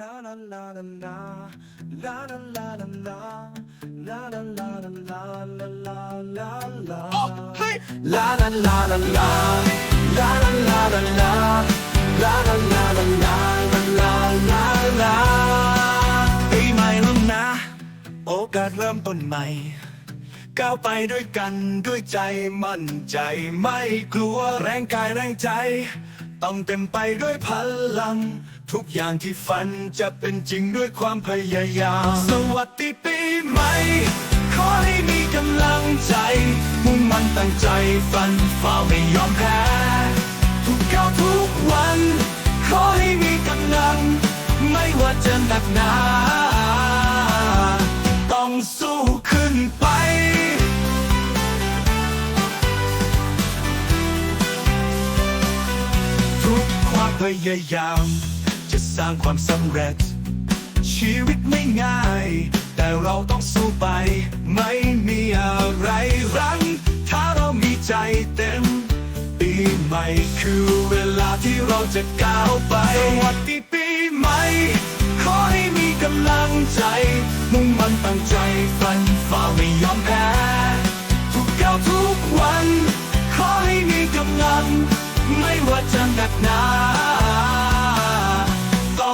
ลาลาลาลาลาลาลาลาลาลาลาลาลาลาลาลาลาเฮ้ยลาลาลาลาลาลาลาลาลาลาลาลาลาลาลาลาลาปีใหม่แล้วนะ โอกาสเริ่มต้นใหม่ ก้าวไปด้วยกันด้วยใจมั่นใจไม่กลัวแรงกายแรงใจ ต้องเต็มไปด้วยพลัง ทุกอย่างที่ฝันจะเป็นจริงด้วยความพยายาม สวัสดีปีใหม่ ขอให้มีกำลังใจ มุ่งมั่นตั้งใจฝันฝ่าไม่ยอมแพ้ ทุกก้าวทุกวัน ขอให้มีกำลัง ไม่ว่าจะหนักหนา ต้องสู้ขึ้นไปทุกความพยายาม สร้างความสำเร็จ ชีวิตไม่ง่าย แต่เราต้องสู้ไป ไม่มีอะไรรั้ง ถ้าเรามีใจเต็ม ปีใหม่คือเวลาที่เราจะก้าวไป สวัสดีปีใหม่ ขอให้มีกำลังใจ มุ่งมั่นตั้งใจฝันฝ่าไม่ยอมแพ้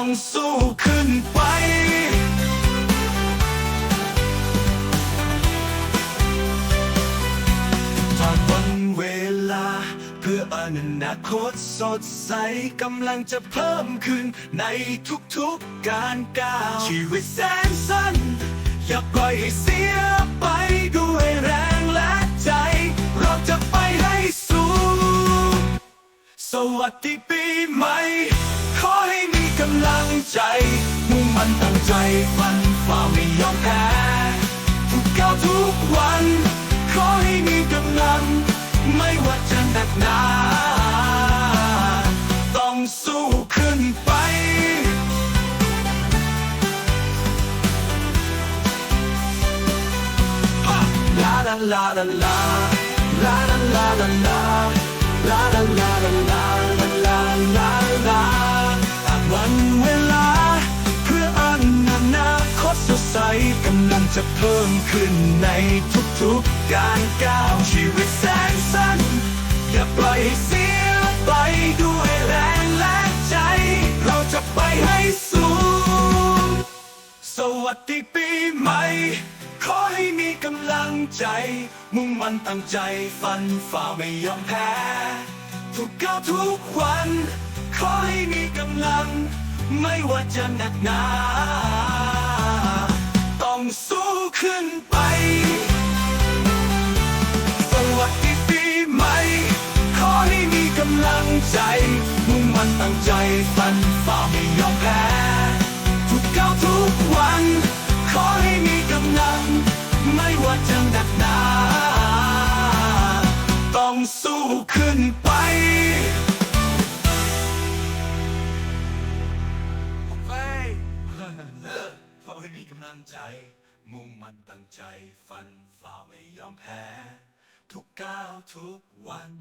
ต้องสู้ขึ้นไปตอนวันเวลา เพื่ออนาคตสดใสกำลังจะเพิ่มขึ้นในทุกๆการก้าว ชีวิตแสนสั้น อย่าปล่อยให้เสียไปด้วยแรงและใจ เราจะไปให้สูง สวัสดีปีใหม่ขอใกำลังใจ มุ่งมั่นตั้งใจฟันฝ่าไม่ยอมแพ้ทุกก้าวทุกวัน ขอให้มีกำลัง ไม่ว่าจะหนักหนา ต้องสู้ขึ้นไปลาลาลาลาลาลาลาลาลาลาลาลา ใสกำลังจะเพิ่มขึ้นในทุกๆการก้าวชีวิตแสนสั้น อย่าปล่อยให้เสียไปด้วยแรงและใจ เราจะไปให้สูง สวัสดีปีใหม่ ขอให้มีกำลังใจ มุ่งมั่นตั้งใจฟันฝ่าไม่ยอมแพ้ ทุกก้าวทุกวัน ขอให้มีกำลัง ไม่ว่าจะหนักหนา ขึ้นไป สวัสดีปีใหม่ ขอให้มีกำลังใจ มุ่งมั่นตั้งใจฟันฝ่าไม่ยอมแพ้ทุกก้าวทุกวัน ขอให้มีกำลัง ไม่ว่าจะหนักหนา ต้องสู้ขึ้นไปขอให้มีกำลังใจ มุ่งมั่นตั้งใจ ฟันฝ่าไม่ยอมแพ้ ทุกก้าวทุกวัน